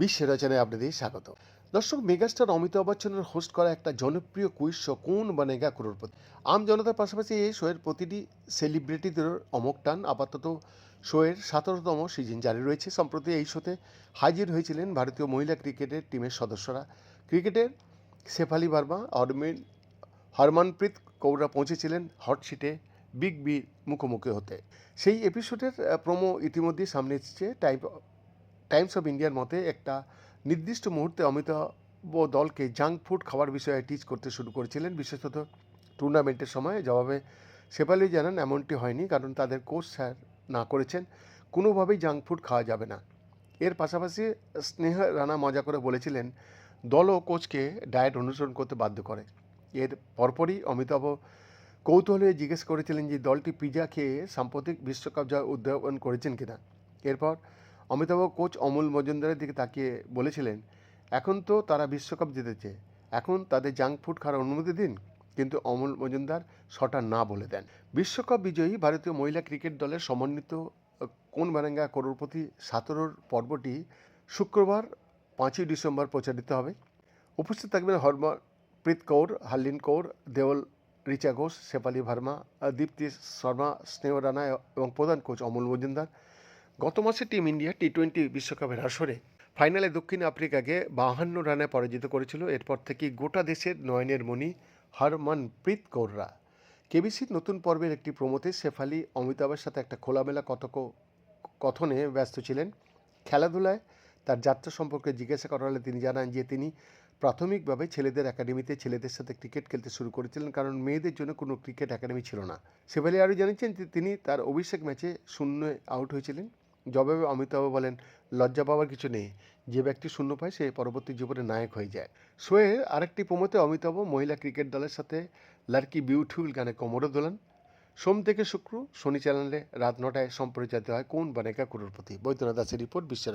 বিশ্বের রচনায় আপনাদের স্বাগত। দর্শক, মেগাস্টার অমিতাভ বচ্চনের হোস্ট করা একটা জনপ্রিয় কুইজ শো কোন বানেগা করোড়পতি? আম জনতার পাশাপাশি এই শোয়ের প্রতিটি সেলিব্রিটিদের অমক টান, আপাতত শোয়ের সতেরোতম সিজন জারি রয়েছে। সম্প্রতি এই শোতে হাজির হয়েছিলেন ভারতীয় মহিলা ক্রিকেটের টিমের সদস্যরা। ক্রিকেটের শেফালি ভার্মা অরমিন হরমনপ্রীত কৌররা পৌঁছেছিলেন হটশিটে বিগ বি মুখোমুখি হতে। সেই এপিসোডের প্রোমো ইতিমধ্যেই সামনে এসেছে। টাইম টাইমস অফ ইন্ডিয়ার মতে একটা নির্দিষ্ট মুহূর্তে অমিতাভ দলকে জাঙ্ক ফুড খাওয়ার বিষয়ে টিচ করতে শুরু করেছিলেন। বিশেষত টুর্নামেন্টের সময়। জবাবে শেফালি জানান, এমনটি হয়নি, কারণ তাদের কোচ স্যার না করেছেন। কোনোভাবেই জাঙ্ক ফুড খাওয়া যাবে না। এর পাশাপাশি স্নেহ রানা মজা করে বলেছিলেন, দল ও কোচকে ডায়েট অনুসরণ করতে বাধ্য করে। এর পরপরই অমিতাভ কৌতূহলে জিজ্ঞেস করেছিলেন যে দলটি পিজা খেয়ে সাম্প্রতিক বিশ্বকাপ জয় উদ্যাপন করেছেন কিনা। এরপর অমিতাভ কোচ অমল মজুমদারের দিকে তাকিয়ে বলেছিলেন, এখন তো তারা বিশ্বকাপ জিতেছে। এখন তাদের জাঙ্ক ফুড খাওয়ার অনুমতি দিন। কিন্তু অমল মজুমদার সটা না বলে দেন। বিশ্বকাপ বিজয়ী ভারতীয় মহিলা ক্রিকেট দলের সমন্বিত কোন বারাঙ্গা করোড়পতি সতেরোর পর্বটি শুক্রবার পাঁচই ডিসেম্বর প্রচারিত হবে? উপস্থিত থাকবেন হরমপ্রীত কৌর, হার্লিন কৌর, দেওল রিচা ঘোষ, শেফালি ভার্মা, দীপ্তি শর্মা, স্নেহ রানা এবং প্রধান কোচ অমল মজুমদার। গত মাসে টিম ইন্ডিয়া টি টোয়েন্টি বিশ্বকাপের আসরে ফাইনালে দক্ষিণ আফ্রিকাকে বাহান্ন রানে পরাজিত করেছিল। এরপর থেকেই গোটা দেশের নয়নের মণি হরমনপ্রীত কৌররা কেবিসির নতুন পর্বের একটি প্রমোতে শেফালি, অমিতাভের সাথে একটা খোলামেলা কথক, কথনে ব্যস্ত ছিলেন। খেলাধুলায় তার যাত্রা সম্পর্কে জিজ্ঞাসা করা হলে তিনি জানান যে তিনি প্রাথমিকভাবে ছেলেদের একাডেমিতে ছেলেদের সাথে ক্রিকেট খেলতে শুরু করেছিলেন কারণ মেয়েদের জন্য কোনো ক্রিকেট একাডেমি ছিল না। শেফালি আরও জানিয়েছেন যে তিনি তার অভিষেক ম্যাচে শূন্য আউট হয়েছিলেন। জবাবে অমিতাভ বলেন, লজ্জা পাওয়ার কিছু নেই। যে ব্যক্তি শূন্য পায়, সে পরবর্তী জীবনে নায়ক হয়ে যায়। শোয়ের আরেকটি প্রমোতে অমিতাভ মহিলা ক্রিকেট দলের সাথে লার্কি বিউটিফুল গানে কোমরও দোলান। সোম থেকে শুক্র, শনি চ্যানেলে রাত নটায় সম্প্রচারিত হয় কোন বানেকা করোড়পতি বৈদ্যনাথ দাসের রিপোর্ট বিশ্বের